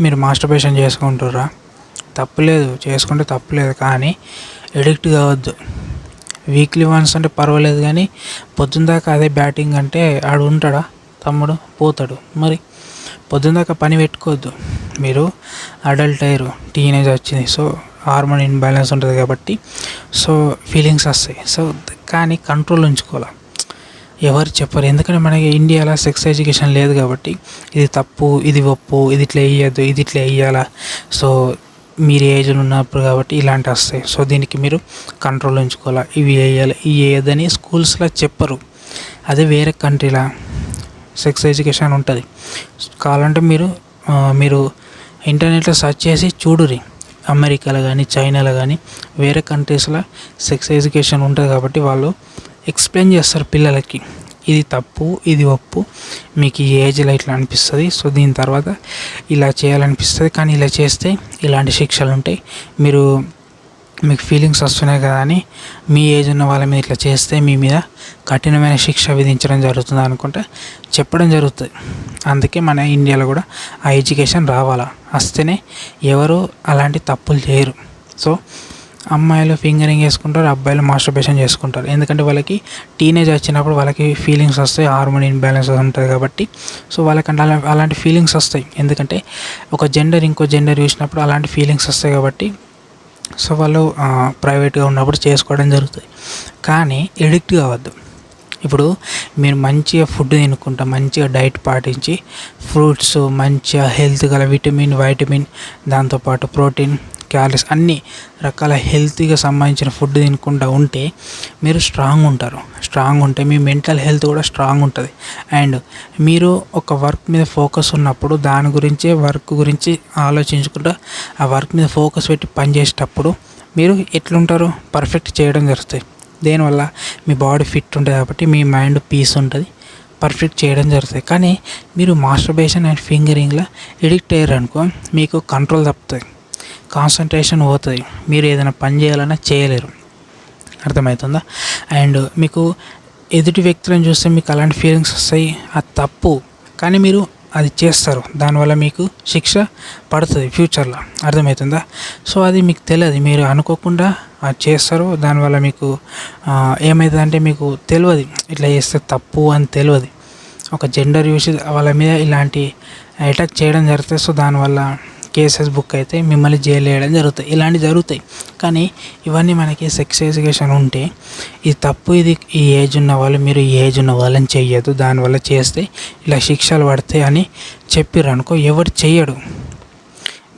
మీరు మాస్టర్బేషన్ చేసుకుంటుర్రా? తప్పులేదు చేసుకుంటే తప్పులేదు కానీ ఎడిక్ట్ కావద్దు. వీక్లీ వన్స్ అంటే పర్వాలేదు కానీ పొద్దున్న దాకా అదే బ్యాటింగ్ అంటే ఆడు ఉంటాడా? తమ్ముడు పోతాడు. మరి పొద్దున్న దాకా పని పెట్టుకోవద్దు. మీరు అడల్ట్ అయ్యారు టీనేజ్ వచ్చింది సో హార్మోన్ ఇన్బ్యాలెన్స్ ఉంటుంది కాబట్టి సో ఫీలింగ్స్ వస్తాయి. సో కానీ కంట్రోల్ ఉంచుకోవాలి? ఎవరు చెప్పరు. ఎందుకంటే మనకి ఇండియాలో సెక్స్ ఎడ్యుకేషన్ లేదు కాబట్టి ఇది తప్పు ఇది ఒప్పు ఇది ఇట్లా వేయద్దు ఇది ఇట్లా వేయాలా సో మీరు ఏజ్లో ఉన్నప్పుడు కాబట్టి ఇలాంటివి వస్తాయి. సో దీనికి మీరు కంట్రోల్ ఉంచుకోవాలి? ఇవి వేయాలి ఇవి వేయద్దని స్కూల్స్లో చెప్పరు. అదే వేరే కంట్రీలో సెక్స్ ఎడ్యుకేషన్ ఉంటుంది. కావాలంటే మీరు మీరు ఇంటర్నెట్లో సెర్చ్ చేసి చూడురి అమెరికాలో కానీ చైనాలో కానీ వేరే కంట్రీస్లో సెక్స్ ఎడ్యుకేషన్ ఉంటుంది కాబట్టి వాళ్ళు ఎక్స్ప్లెయిన్ చేస్తారు పిల్లలకి. ఇది తప్పు ఇది ఒప్పు. మీకు ఈ ఏజ్లో ఇట్లా అనిపిస్తుంది. సో దీని తర్వాత ఇలా చేయాలనిపిస్తుంది. కానీ ఇలా చేస్తే ఇలాంటి శిక్షలు ఉంటాయి. మీరు మీకు ఫీలింగ్స్ వస్తున్నాయి కదా అని మీ ఏజ్ ఉన్న వాళ్ళ మీద ఇట్లా చేస్తే మీ మీద కఠినమైన శిక్ష విధించడం జరుగుతుంది అనుకుంటే చెప్పడం జరుగుతుంది. అందుకే మన ఇండియాలో కూడా ఆ ఎడ్యుకేషన్ రావాలా? వస్తేనే ఎవరు అలాంటి తప్పులు చేయరు. సో అమ్మాయిలు ఫింగరింగ్ వేసుకుంటారు అబ్బాయిలు మాస్టర్బేషన్ చేసుకుంటారు. ఎందుకంటే వాళ్ళకి టీనేజ్ వచ్చినప్పుడు వాళ్ళకి ఫీలింగ్స్ వస్తాయి హార్మోన్ ఇన్బ్యాలెన్స్ ఉంటుంది కాబట్టి. సో వాళ్ళకంటే అలా అలాంటి ఫీలింగ్స్ వస్తాయి. ఎందుకంటే ఒక జెండర్ ఇంకో జెండర్ చూసినప్పుడు అలాంటి ఫీలింగ్స్ వస్తాయి కాబట్టి. సో వాళ్ళు ప్రైవేట్గా ఉన్నప్పుడు చేసుకోవడం జరుగుతుంది. కానీ ఎడిక్ట్ కావద్దు. ఇప్పుడు మీరు మంచిగా ఫుడ్ తినుకుంటా మంచిగా డైట్ పాటించి ఫ్రూట్స్ మంచిగా హెల్త్ గల విటమిన్ వైటమిన్ దాంతోపాటు ప్రోటీన్ క్యాలరీస్ అన్ని రకాల హెల్తీగా సంబంధించిన ఫుడ్ తినకుండా ఉంటే మీరు స్ట్రాంగ్ ఉంటారు. స్ట్రాంగ్ ఉంటే మీ మెంటల్ హెల్త్ కూడా స్ట్రాంగ్ ఉంటుంది. అండ్ మీరు ఒక వర్క్ మీద ఫోకస్ ఉన్నప్పుడు దాని గురించే వర్క్ గురించి ఆలోచించుకుంటూ ఆ వర్క్ మీద ఫోకస్ పెట్టి పని చేసేటప్పుడు మీరు ఎట్లుంటారు పర్ఫెక్ట్ చేయడం జరుగుతుంది. దేనివల్ల? మీ బాడీ ఫిట్ ఉంటుంది కాబట్టి మీ మైండ్ పీస్ ఉంటుంది. పర్ఫెక్ట్ చేయడం జరుగుతుంది. కానీ మీరు మాస్టర్బేషన్ అండ్ ఫింగరింగ్లో ఎడిక్ట్ అయ్యారు అనుకో మీకు కంట్రోల్ తప్పుతుంది. కాన్సన్ట్రేషన్ పోతుంది. మీరు ఏదైనా పని చేయాలన్నా చేయలేరు. అర్థమవుతుందా అండ్ మీకు ఎదుటి వ్యక్తులను చూస్తే మీకు అలాంటి ఫీలింగ్స్ వస్తాయి. అది తప్పు. కానీ మీరు అది చేస్తారు. దానివల్ల మీకు శిక్ష పడుతుంది ఫ్యూచర్లో. అర్థమవుతుందా సో అది మీకు తెలియదు. మీరు అనుకోకుండా అది చేస్తారు దానివల్ల మీకు ఏమవుతుందంటే మీకు తెలియదు. ఇట్లా చేస్తే తప్పు అని తెలియదు. ఒక జెండర్ చూసి వాళ్ళ మీద ఇలాంటి అటాక్ చేయడం జరుగుతుంది. సో దానివల్ల కేసెస్ బుక్ అయితే మిమ్మల్ని జైలు వేయడం జరుగుతాయి ఇలాంటివి జరుగుతాయి. కానీ ఇవన్నీ మనకి సెక్స్ ఎడ్యుకేషన్ ఉంటే ఇది తప్పు ఇది ఈ ఏజ్ ఉన్న వాళ్ళు మీరు ఈ ఏజ్ ఉన్న వాళ్ళని చెయ్యదు దానివల్ల చేస్తే ఇలా శిక్షలు పడతాయి అని చెప్పారు అనుకో ఎవరు చెయ్యడు.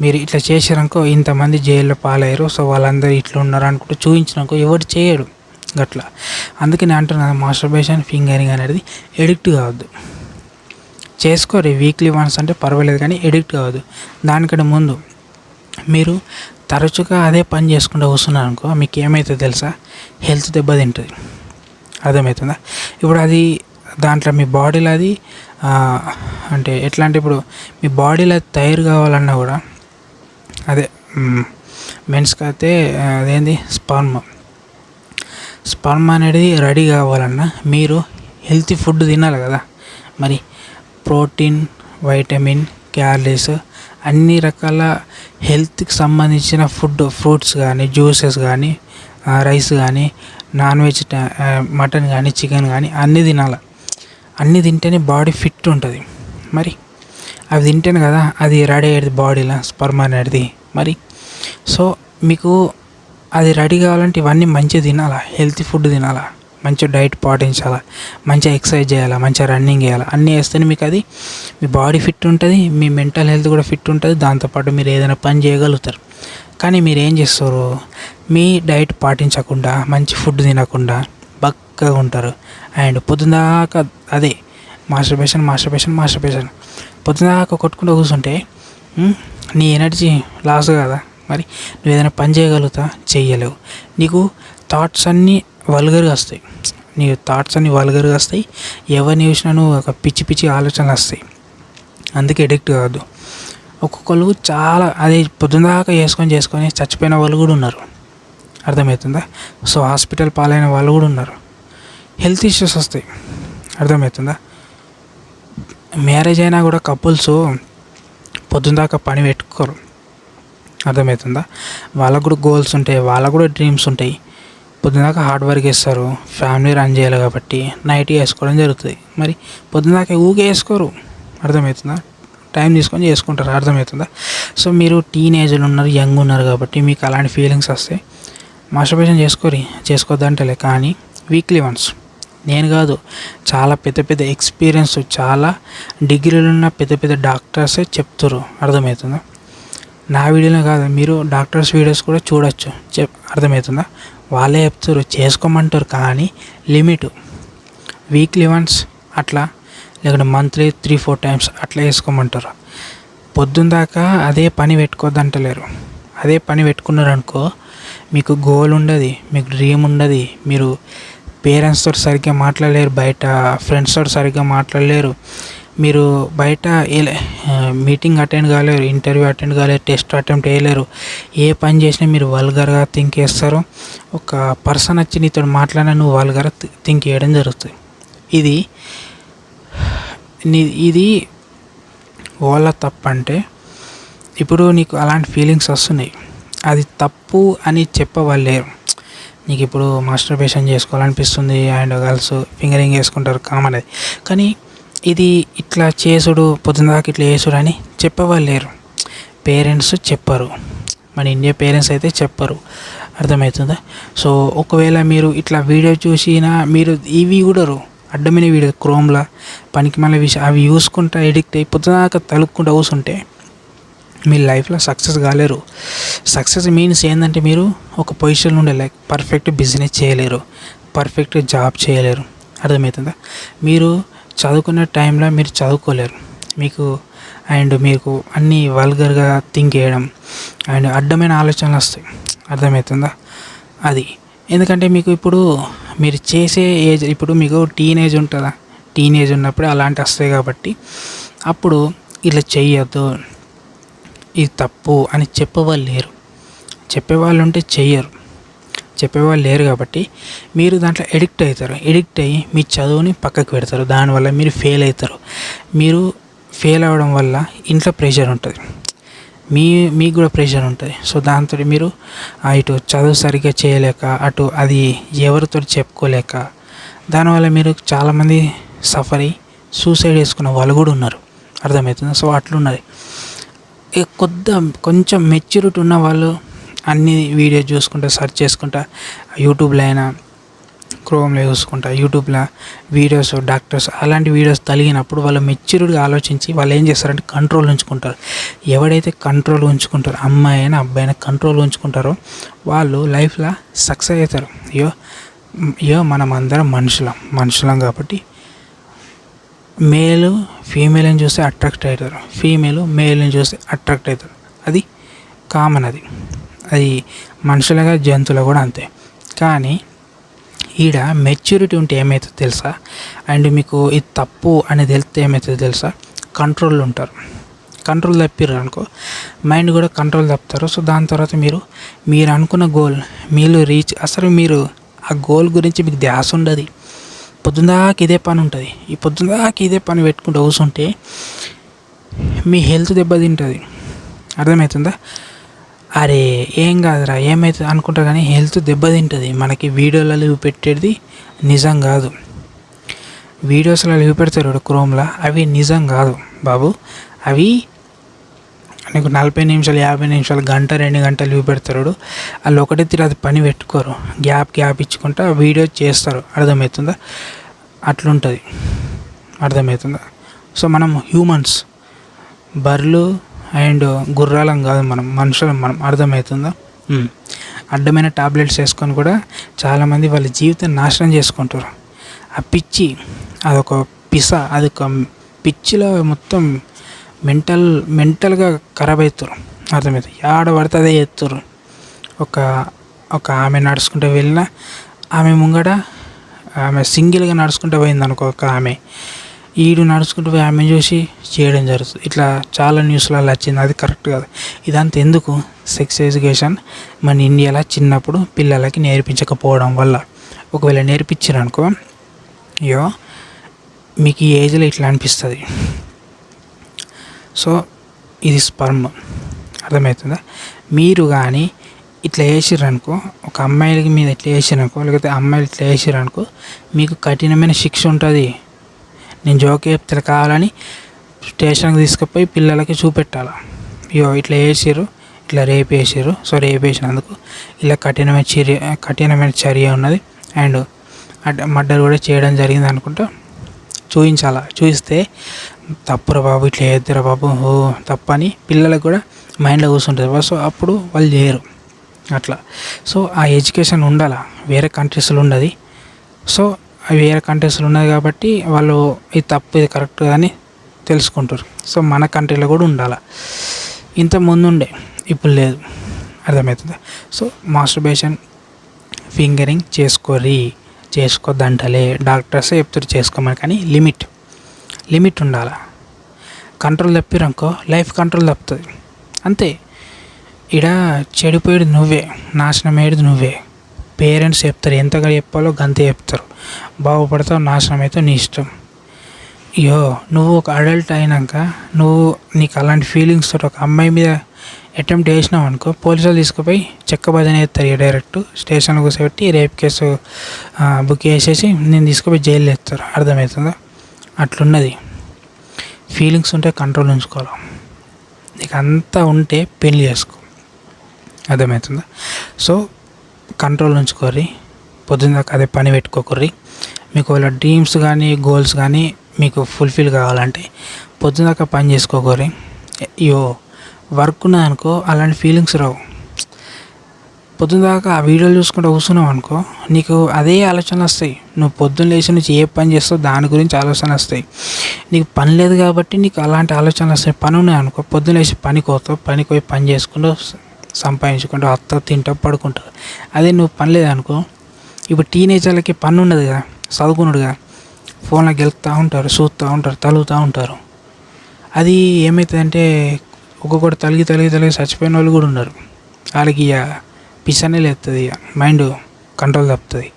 మీరు ఇట్లా చేసారనుకో ఇంతమంది జైల్లో పాలయ్యారు. సో వాళ్ళందరూ ఇట్లా ఉన్నారు అనుకుంటూ చూపించినాకో ఎవరు చేయడు గట్లా. అందుకే నేను అంటున్నాను మాస్టర్బేషన్ ఫింగరింగ్ అనేది ఎడిక్ట్ కావద్దు. చేసుకోరు. వీక్లీ వన్స్ అంటే పర్వాలేదు కానీ ఎడిక్ట్ కావద్దు. దానికంటే ముందు మీరు తరచుగా అదే పని చేసుకుంటూ వస్తున్నారు అనుకో మీకు ఏమవుతుందో తెలుసా? హెల్త్ దెబ్బతింటుంది. అర్థమవుతుందా? ఇప్పుడు అది దాంట్లో మీ బాడీలో అది అంటే ఎట్లా అంటే ఇప్పుడు మీ బాడీలో తయారు కావాలన్నా కూడా అదే మెన్స్కి అయితే అదేంది? స్పర్మ్ స్పర్మ్ అనేది రెడీ కావాలన్నా మీరు హెల్తీ ఫుడ్ తినాలి కదా. మరి ప్రోటీన్ వైటమిన్ క్యాలరీస్ అన్ని రకాల హెల్త్కి సంబంధించిన ఫుడ్ ఫ్రూట్స్ కానీ జ్యూసెస్ కానీ రైస్ కానీ నాన్ వెజ్ మటన్ కానీ చికెన్ కానీ అన్నీ తినాలి. అన్నీ తింటేనే బాడీ ఫిట్ ఉంటుంది. మరి? అవి తింటేనే కదా అది రెడీ అయ్యేది బాడీలో స్పర్మ్ అనేది. మరి? సో మీకు అది రెడీ కావాలంటే ఇవన్నీ మంచిగా తినాలా? హెల్తీ ఫుడ్ తినాలా? మంచిగా డైట్ పాటించాలా మంచిగా ఎక్సర్సైజ్ చేయాలా మంచిగా రన్నింగ్ చేయాలా అన్నీ వేస్తేనే మీకు అది మీ బాడీ ఫిట్ ఉంటుంది మీ మెంటల్ హెల్త్ కూడా ఫిట్ ఉంటుంది దాంతోపాటు మీరు ఏదైనా పని చేయగలుగుతారు. కానీ మీరు ఏం చేస్తారు? మీ డైట్ పాటించకుండా మంచి ఫుడ్ తినకుండా బక్కగా ఉంటారు. అండ్ పొద్దుదాకా అదే మాస్టర్బేషన్ మాస్టర్బేషన్ మాస్టర్బేషన్. పొద్దుదాకా కొట్టుకుంటూ కూర్చుంటే నీ ఎనర్జీ లాస్ కదా మరి నువ్వు ఏదైనా పని చేయగలుగుతా చేయలేవు నీకు థాట్స్ అన్నీ వల్గర్గా వస్తాయి నీ థాట్స్ అన్ని వల్గర్గా వస్తాయి ఎవరిని చూసినా నువ్వు ఒక పిచ్చి పిచ్చి ఆలోచనలు వస్తాయి. అందుకే ఎడిక్ట్ కావద్దు. ఒక్కొక్కరు చాలా అదే పొద్దుదాకా చేసుకొని చేసుకొని చచ్చిపోయిన వాళ్ళు కూడా ఉన్నారు. అర్థమవుతుందా? సో హాస్పిటల్ పాలైన వాళ్ళు కూడా ఉన్నారు. హెల్త్ ఇష్యూస్ వస్తాయి. అర్థమవుతుందా? మ్యారేజ్ అయినా కూడా కపుల్స్ పొద్దుదాకా పని పెట్టుకోరు. అర్థమవుతుందా? వాళ్ళకు కూడా గోల్స్ ఉంటాయి. వాళ్ళకు కూడా డ్రీమ్స్ ఉంటాయి. పొద్దున్నదాకా హార్డ్ వర్క్ చేస్తారు. ఫ్యామిలీ రన్ చేయాలి కాబట్టి నైట్ వేసుకోవడం జరుగుతుంది. మరి పొద్దున దాకా ఊకే వేసుకోరు. అర్థమవుతుందా? టైం తీసుకొని చేసుకుంటారు. అర్థమవుతుందా? సో మీరు టీనేజ్లు ఉన్నారు యంగ్ ఉన్నారు కాబట్టి మీకు అలాంటి ఫీలింగ్స్ వస్తాయి మాస్టర్బేషన్ చేసుకోరి. చేసుకోవద్దంటలే కానీ వీక్లీ వన్స్ నేను కాదు చాలా పెద్ద పెద్ద ఎక్స్పీరియన్స్ చాలా డిగ్రీలు ఉన్న పెద్ద పెద్ద డాక్టర్సే చెప్తారు అర్థమవుతుందా? నా వీడియోలో కాదు మీరు డాక్టర్స్ వీడియోస్ కూడా చూడొచ్చు. చెప్ అర్థమవుతుందా? వాళ్ళే చెప్తారు చేసుకోమంటారు కానీ లిమిట్. వీక్లీ వన్స్ అట్లా లేకుంటే మంత్లీ త్రీ ఫోర్ టైమ్స్ అట్లా వేసుకోమంటారు పొద్దున్న దాకా అదే పని పెట్టుకోద్దంటలేరు. అదే పని పెట్టుకున్నారు అనుకో మీకు గోల్ ఉండదు మీకు డ్రీమ్ ఉండదు మీరు పేరెంట్స్తో సరిగ్గా మాట్లాడలేరు బయట ఫ్రెండ్స్తో సరిగ్గా మాట్లాడలేరు మీరు బయట మీటింగ్ అటెండ్ కాలేరు ఇంటర్వ్యూ అటెండ్ కాలేరు టెస్ట్ అటెంప్ట్ చేయలేరు ఏ పని చేసినా మీరు వల్గర్గా థింక్ చేస్తారు. ఒక పర్సన్ వచ్చి నీతో మాట్లాడినా నువ్వు వల్గర్ థింక్ చేయడం జరుగుతుంది. ఇది ఇది వాళ్ళ తప్పు అంటే ఇప్పుడు నీకు అలాంటి ఫీలింగ్స్ వస్తున్నాయి. అది తప్పు అని చెప్పవాలేరు నీకు ఇప్పుడు మాస్టర్బేషన్ చేసుకోవాలనిపిస్తుంది అండ్ గర్ల్స్ ఫింగరింగ్ వేసుకుంటారు కామన్ అది. కానీ ఇది ఇట్లా చేసుడు పొద్దున దాకా ఇట్లా చేసుడు అని చెప్పేవాళ్ళు లేరు. పేరెంట్స్ చెప్పరు. మన ఇండియా పేరెంట్స్ అయితే చెప్పరు. అర్థమవుతుందా? సో ఒకవేళ మీరు ఇట్లా వీడియో చూసినా మీరు ఇవి కూడా అడ్డమైన వీడియో క్రోమ్లా పనికి మళ్ళీ విషయం అవి చూసుకుంటా ఎడిక్ట్ అయి పొద్దున్నదాకా తలుక్కుంటూ కూర్చుంటే మీ లైఫ్లో సక్సెస్ కాలేరు. సక్సెస్ మీన్స్ ఏంటంటే మీరు ఒక పొజిషన్ ఉండే లైక్ పర్ఫెక్ట్ బిజినెస్ చేయలేరు. పర్ఫెక్ట్ జాబ్ చేయలేరు. అర్థమవుతుందా? మీరు చదువుకునే టైంలో మీరు చదువుకోలేరు. మీకు అండ్ మీకు అన్నీ వల్గర్గా థింక్ చేయడం అండ్ అడ్డమైన ఆలోచనలు వస్తాయి. అర్థమవుతుందా? అది. ఎందుకంటే మీకు ఇప్పుడు మీరు చేసే ఏజ్ ఇప్పుడు మీకు టీనేజ్ ఉంటుందా? టీనేజ్ ఉన్నప్పుడు అలాంటి వస్తాయి కాబట్టి అప్పుడు ఇట్లా చెయ్యొద్దు. ఇది తప్పు అని చెప్పేవాళ్ళు లేరు. చెప్పేవాళ్ళు ఉంటే చెయ్యరు. చెప్పేవాళ్ళు లేరు కాబట్టి మీరు దాంట్లో ఎడిక్ట్ అవుతారు. ఎడిక్ట్ అయ్యి మీ చదువుని పక్కకు పెడతారు. దానివల్ల మీరు ఫెయిల్ అవుతారు. మీరు ఫెయిల్ అవ్వడం వల్ల ఇంట్లో ప్రెషర్ ఉంటుంది. మీ మీకు కూడా ప్రెషర్ ఉంటుంది. సో దాంతో మీరు ఇటు చదువు సరిగ్గా చేయలేక అటు అది ఎవరితో చెప్పుకోలేక దానివల్ల మీరు చాలామంది సఫర్ అయ్యి సూసైడ్ చేసుకున్న వాళ్ళు కూడా ఉన్నారు. అర్థమవుతుంది? సో అట్లున్నది. కొద్ది కొంచెం మెచ్యూరిటీ ఉన్న వాళ్ళు అన్ని వీడియో చూసుకుంటా సెర్చ్ చేసుకుంటా యూట్యూబ్లో అయినా క్రోమ్లో చూసుకుంటా యూట్యూబ్లో వీడియోస్ డాక్టర్స్ అలాంటి వీడియోస్ తగిలినప్పుడు వాళ్ళు మెచ్యూర్డ్గా ఆలోచించి వాళ్ళు ఏం చేస్తారంటే కంట్రోల్ ఉంచుకుంటారు. ఎవడైతే కంట్రోల్ ఉంచుకుంటారో అమ్మాయి అయినా అబ్బాయి అయినా కంట్రోల్ ఉంచుకుంటారో వాళ్ళు లైఫ్లో సక్సెస్ అవుతారు. అయ్యో అయ్యో మనం అందరం మనుషులం మనుషులం కాబట్టి మేలు ఫీమేల్ని చూస్తే అట్రాక్ట్ అవుతారు. ఫీమేల్ మేల్ని చూస్తే అట్రాక్ట్ అవుతారు. అది కామన్ అది. అది మనుషులుగా జంతువులు కూడా అంతే. కానీ ఈడ మెచ్యూరిటీ ఉంటే ఏమవుతుందో తెలుసా? అండ్ మీకు ఇది తప్పు అని తెలిస్తే ఏమవుతుందో తెలుసా? కంట్రోల్ ఉంటారు. కంట్రోల్ తప్పిర్రు అనుకో. మైండ్ కూడా కంట్రోల్ తప్పుతారు. సో దాని తర్వాత మీరు మీరు అనుకున్న గోల్ మీరు రీచ్ అసలు మీరు ఆ గోల్ గురించి మీకు ధ్యాస ఉండదు. పొద్దున్నదాకా ఇదే పని ఉంటుంది. ఈ పొద్దున్నదాకా ఇదే పని పెట్టుకుంటూ కూర్చుంటే మీ హెల్త్ దెబ్బతింటుంది. అర్థమవుతుందా? అరే ఏం కాదురా ఏమవుతుంది అనుకుంటా కానీ హెల్త్ దెబ్బతింటుంది. మనకి వీడియోలలో చూపెట్టేది నిజం కాదు. వీడియోస్లో చూపెడతారు క్రోమ్లో అవి నిజం కాదు బాబు. అవి నీకు నలభై నిమిషాలు యాభై నిమిషాలు గంట రెండు గంటలు చూపెడతారు వాళ్ళు ఒకటే తిరిగి పని పెట్టుకోరు. గ్యాప్ గ్యాప్ ఇచ్చుకుంటా వీడియో చేస్తారు. అర్థమవుతుందా? అట్లుంటుంది. అర్థమవుతుందా? సో మనం హ్యూమన్స్ బర్రెలు అండ్ గుర్రాలం కాదు మనం మనుషులం మనం అర్థమవుతుందా? అడ్డమైన టాబ్లెట్స్ వేసుకొని కూడా చాలామంది వాళ్ళ జీవితం నాశనం చేసుకుంటారు. ఆ పిచ్చి అదొక పిస అదొక పిచ్చిలో మొత్తం మెంటల్ మెంటల్గా ఖరాబ్ అవుతారు. అర్థమవుతుంది ఆడ పడితే అదే చేస్తారు. ఒక ఒక ఆమె నడుచుకుంటూ వెళ్ళిన ఆమె ముంగట ఆమె సింగిల్గా నడుచుకుంటూ పోయింది అనుకో ఒక ఆమె. ఈడు నడుచుకుంటూ పోయి ఆమె చూసి చేయడం జరుగుతుంది. ఇట్లా చాలా న్యూస్లలో వచ్చింది. అది కరెక్ట్ కాదు. ఇదంతా ఎందుకు? సెక్స్ ఎడ్యుకేషన్ మన ఇండియాలో చిన్నప్పుడు పిల్లలకి నేర్పించకపోవడం వల్ల. ఒకవేళ నేర్పించారనుకో యో అయ్యో మీకు ఈ ఏజ్లో ఇట్లా అనిపిస్తుంది. సో ఇది స్పర్మ్. అర్థమవుతుందా? మీరు కానీ ఇట్లా వేసిర్రనుకో ఒక అమ్మాయిలకి మీద ఇట్లా వేసిరనుకో లేకపోతే అమ్మాయిలు ఇట్లా వేసిరనుకో మీకు కఠినమైన శిక్ష ఉంటుంది. నేను జోక్ చెప్తే కావాలని స్టేషన్కి తీసుకుపోయి పిల్లలకి చూపెట్టాలి. అయ్యో ఇట్లా వేసిర్రు ఇట్లా రేపు వేసారు సో రేపు వేసినందుకు ఇలా కఠినమైన చర్య కఠినమైన చర్య ఉన్నది. అండ్ మర్డర్ కూడా చేయడం జరిగింది అనుకుంటా. చూపించాలా చూపిస్తే తప్పురా బాబు ఇట్లా చేద్దురా బాబు ఓ తప్పని పిల్లలకు కూడా మైండ్లో కూర్చుంటుంది. సో అప్పుడు వాళ్ళు చేయరు. అట్లా. సో ఆ ఎడ్యుకేషన్ ఉండాలా. వేరే కంట్రీస్లో ఉండదు సో వేరే కంట్రీస్లో ఉన్నది కాబట్టి వాళ్ళు ఇది తప్పు ఇది కరెక్ట్ అని తెలుసుకుంటారు. సో మన కంట్రీలో కూడా ఉండాలి. ఇంత ముందు ఉండే ఇప్పుడు లేదు. అర్థమవుతుందా? సో మాస్టర్బేషన్ ఫింగరింగ్ చేసుకోరి చేసుకోద్దంటలే డాక్టర్సే చెప్తారు చేసుకోమని కానీ లిమిట్ లిమిట్ ఉండాలి. కంట్రోల్ తప్పిరనుకో లైఫ్ కంట్రోల్ తప్పుతుంది. అంతే. ఇడ చెడిపోయేది నువ్వే నాశనమయ్యేది నువ్వే. పేరెంట్స్ చెప్తారు ఎంతగా చెప్పాలో గంతే చెప్తారు. బాగుపడతావు నాశనం అయితే నీ ఇష్టం. అయ్యో నువ్వు ఒక అడల్ట్ అయినాక నువ్వు నీకు అలాంటి ఫీలింగ్స్ తోటి ఒక అమ్మాయి మీద అటెంప్ట్ చేసినావు అనుకో పోలీసులు తీసుకుపోయి చెక్క భజన చేస్తారు డైరెక్ట్ స్టేషన్లో కూర్చోబెట్టి రేప్ కేసు బుక్ చేసేసి నేను తీసుకుపోయి జైలు వేస్తారు అర్థమవుతుందా? అట్లున్నది. ఫీలింగ్స్ ఉంటే కంట్రోల్ ఉంచుకోవాలి. నీకు అంతా ఉంటే పెళ్ళి చేసుకో. అర్థమవుతుందా? సో కంట్రోల్ ఉంచుకోర్రి పొద్దున్న దాకా అదే పని పెట్టుకోకర్రి మీకు వాళ్ళ డ్రీమ్స్ కానీ గోల్స్ కానీ మీకు ఫుల్ఫిల్ కావాలంటే పొద్దున్న దాకా పని చేసుకోకర్రి అయ్యో వర్క్ ఉన్నదనుకో అలాంటి ఫీలింగ్స్ రావు. పొద్దున్న దాకా ఆ వీడియోలు చూసుకుంటూ కూర్చున్నావు అనుకో నీకు అదే ఆలోచనలు వస్తాయి. నువ్వు పొద్దున్న లేచి నుంచి ఏ పని చేస్తావు దాని గురించి ఆలోచన వస్తాయి. నీకు పని లేదు కాబట్టి నీకు అలాంటి ఆలోచనలు వస్తాయి. పని ఉన్నాయి అనుకో పొద్దున్న లేచి పనికి పోతావు పనికి పోయి పని చేసుకుంటూ సంపాదించుకుంటూ అత్త తింటా పడుకుంటారు అదే నువ్వు పని లేదనుకో ఇప్పుడు టీనేజర్లకి పని ఉండదు కదా చదువుకున్నాడుగా ఫోన్లో గెలుపుతూ ఉంటారు చూస్తూ ఉంటారు తలుగుతూ ఉంటారు. అది ఏమవుతుందంటే ఒక్కొక్కటి తలిగి తలిగి తలిగి చచ్చిపోయిన వాళ్ళు కూడా ఉన్నారు. వాళ్ళకి ఇక పిసనే లేస్తుంది ఇక. మైండ్ కంట్రోల్ తప్పుతుంది.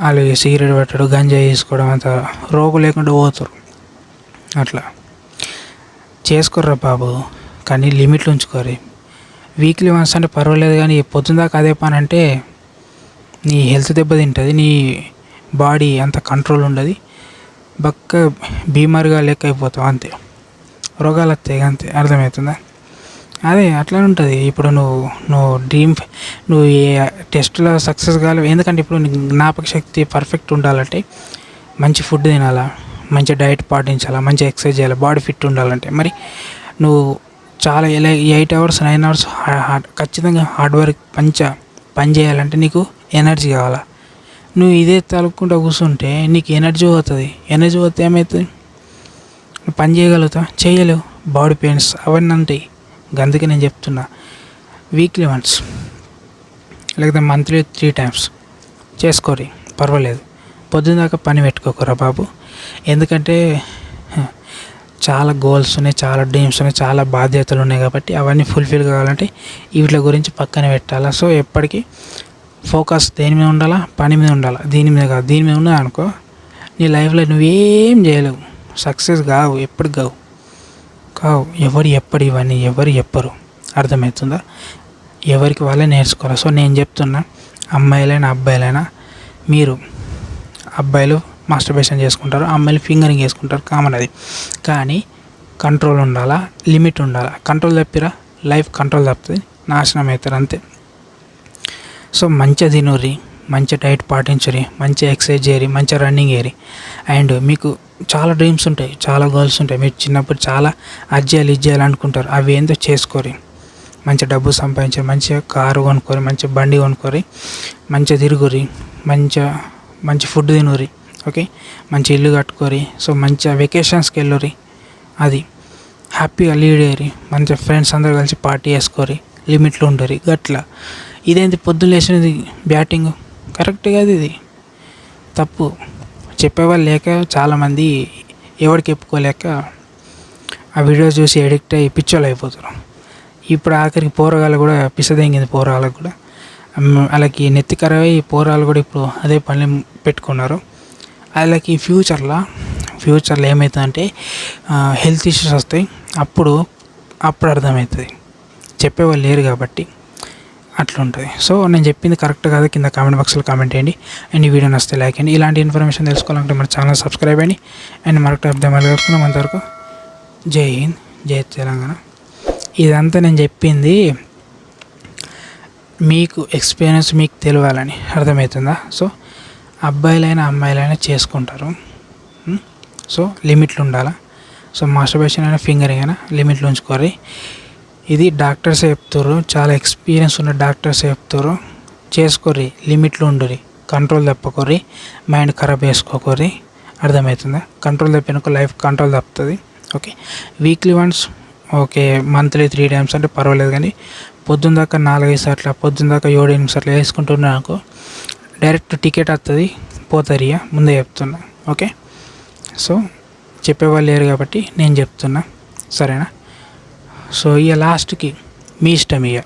వాళ్ళు సిగరెట్ పెట్టడం గంజా తీసుకోవడం అంత రోగు లేకుండా పోతారు. అట్లా. చేసుకోర్రా బాబు కానీ లిమిట్లు ఉంచుకోరు. వీక్లీ వన్స్ అంటే పర్వాలేదు కానీ పొద్దున్న దాకా అదే పని అంటే నీ హెల్త్ దెబ్బతింటుంది నీ బాడీ అంత కంట్రోల్ ఉండదు. బక్క బీమార్గా లెక్క అయిపోతావు అంతే. రోగాలు వస్తాయి అంతే. అర్థమవుతుందా? అదే అట్లనే ఉంటుంది. ఇప్పుడు నువ్వు నువ్వు డ్రీమ్ నువ్వు ఏ టెస్ట్లో సక్సెస్ కావాలి ఎందుకంటే ఇప్పుడు జ్ఞాపక శక్తి పర్ఫెక్ట్ ఉండాలంటే మంచి ఫుడ్ తినాలా మంచి డైట్ పాటించాలా మంచి ఎక్సర్సైజ్ చేయాలి బాడీ ఫిట్ ఉండాలంటే. మరి నువ్వు చాలా ఎలా ఎయిట్ అవర్స్ నైన్ అవర్స్ ఖచ్చితంగా హార్డ్ వర్క్ పంచ పని చేయాలంటే నీకు ఎనర్జీ కావాలా. నువ్వు ఇదే తలుపుకుంటూ కూర్చుంటే నీకు ఎనర్జీ పోతుంది. ఎనర్జీ పోతే ఏమవుతుంది నువ్వు పని చేయగలుగుతా చేయలేవు. బాడీ పెయిన్స్ అవన్నీ ఉంటాయి. అందుకే నేను చెప్తున్నా. వీక్లీ వన్స్ లేకపోతే మంత్లీ త్రీ టైమ్స్ చేసుకోరి. పర్వాలేదు. పొద్దున్న దాకా పని పెట్టుకోకురా బాబు. ఎందుకంటే చాలా గోల్స్ ఉన్నాయి చాలా డ్రీమ్స్ ఉన్నాయి చాలా బాధ్యతలు ఉన్నాయి కాబట్టి అవన్నీ ఫుల్ఫిల్ కావాలంటే వీటి గురించి పక్కన పెట్టాలా. సో ఎప్పటికీ ఫోకస్ దేని మీద ఉండాలా? పని మీద ఉండాలా? దీని మీద కాదు. దీని మీద ఉన్నది అనుకో నీ లైఫ్లో నువ్వేం చేయలేవు. సక్సెస్ కావు ఎప్పుడు కావు. కావు. ఎవరు ఎప్పుడు ఇవన్నీ ఎవరు చెప్పరు అర్థమవుతుందా? ఎవరికి వాళ్ళే నేర్చుకోవాలి. సో నేను చెప్తున్నా అమ్మాయిలైనా అబ్బాయిలైనా మీరు అబ్బాయిలు మాస్టర్బేషన్ చేసుకుంటారు అమ్మాయిలు ఫింగరింగ్ చేసుకుంటారు కామన్ అది. కానీ కంట్రోల్ ఉండాలా? లిమిట్ ఉండాలా? కంట్రోల్ తప్పిరా? లైఫ్ కంట్రోల్ తప్పుతుంది నాశనం అవుతారు అంతే. సో మంచిగా తినుర్రి మంచి డైట్ పాటించరి మంచి ఎక్సర్సైజ్ చేయరి మంచి రన్నింగ్ చేయరి అండ్ మీకు చాలా డ్రీమ్స్ ఉంటాయి చాలా గోల్స్ ఉంటాయి. మీరు చిన్నప్పుడు చాలా అది చేయాలి ఇది చేయాలి అనుకుంటారు. అవి ఏందో చేసుకోరి మంచి డబ్బు సంపాదించరు మంచిగా కారు కొనుక్కోరి మంచి బండి కొనుక్కోరి మంచిగా తిరుగురి మంచిగా మంచి ఫుడ్ తినురి ఓకే? మంచి ఇల్లు కట్టుకోరి సో మంచిగా వెకేషన్స్కి వెళ్ళరి అది. హ్యాపీగా లీడ్ అయ్యి మంచిగా ఫ్రెండ్స్ అందరు కలిసి పార్టీ చేసుకోరి. లిమిట్లో ఉండరు గట్లా. ఇదేంటి పొద్దున్న లేచినది? బ్యాటింగ్ కరెక్ట్ కాదు ఇది. తప్పు. చెప్పేవాళ్ళు లేక చాలామంది ఎవరికి చెప్పుకోలేక ఆ వీడియోస్ చూసి ఎడిక్ట్ అయ్యి పిచ్చోళ్ళు అయిపోతారు ఇప్పుడు ఆఖరికి పోరగాళ్ళు కూడా పిసదెంగింది పోరగాళ్ళకు కూడా. వాళ్ళకి నెత్తి అయ్యి పోరాలు కూడా ఇప్పుడు అదే పని పెట్టుకున్నారు. వాళ్ళకి ఫ్యూచర్లో ఫ్యూచర్లో ఏమవుతుందంటే హెల్త్ ఇష్యూస్ వస్తాయి. అప్పుడు అప్పుడు అర్థమవుతుంది. చెప్పేవాళ్ళు లేరు కాబట్టి అట్లుంటుంది. సో నేను చెప్పింది కరెక్ట్ కాదు. కింద కామెంట్ బాక్స్లో కామెంట్ చేయండి. అండ్ ఈ వీడియో నచ్చితే లైక్ చేయండి. ఇలాంటి ఇన్ఫర్మేషన్ తెలుసుకోవాలంటే మన ఛానల్ సబ్స్క్రైబ్ అయ్యండి అండ్ మరొక అర్థం మళ్ళీ అంతవరకు జై హింద్ జై తెలంగాణ. ఇదంతా నేను చెప్పింది మీకు ఎక్స్పీరియన్స్ మీకు తెలియాలని అర్థమవుతుందా? సో అబ్బాయిలైనా అమ్మాయిలైనా చేసుకుంటారు. సో లిమిట్లు ఉండాలా? సో మాస్టర్బేషన్ అయినా ఫింగరింగ్ అయినా లిమిట్లు ఉంచుకోరి ఇది డాక్టర్స్ చెప్తారు చాలా ఎక్స్పీరియన్స్ ఉన్న డాక్టర్స్ చెప్తారు చేసుకోర్రి. లిమిట్లు ఉండురి కంట్రోల్ తప్పకొర్రి. మైండ్ ఖరాబ్ చేసుకోకర్రి. అర్థమవుతుందా? కంట్రోల్ తప్పినాక లైఫ్ కంట్రోల్ తప్పుతుంది. Okay. Weekly once okay monthly three times అంటే పర్వాలేదు కానీ పొద్దున్న దాకా నాలుగైదు సార్లు పొద్దున్న దాకా ఏడు ఎనిమిది సార్లు వేసుకుంటున్నా అనుకో డైరెక్ట్ టికెట్ వస్తుంది పోతారు ఇక ముందే చెప్తున్నా ఓకే? సో చెప్పేవాళ్ళు లేరు కాబట్టి నేను చెప్తున్నా సరేనా? సో ఇక లాస్ట్కి మీ ఇష్టం ఇక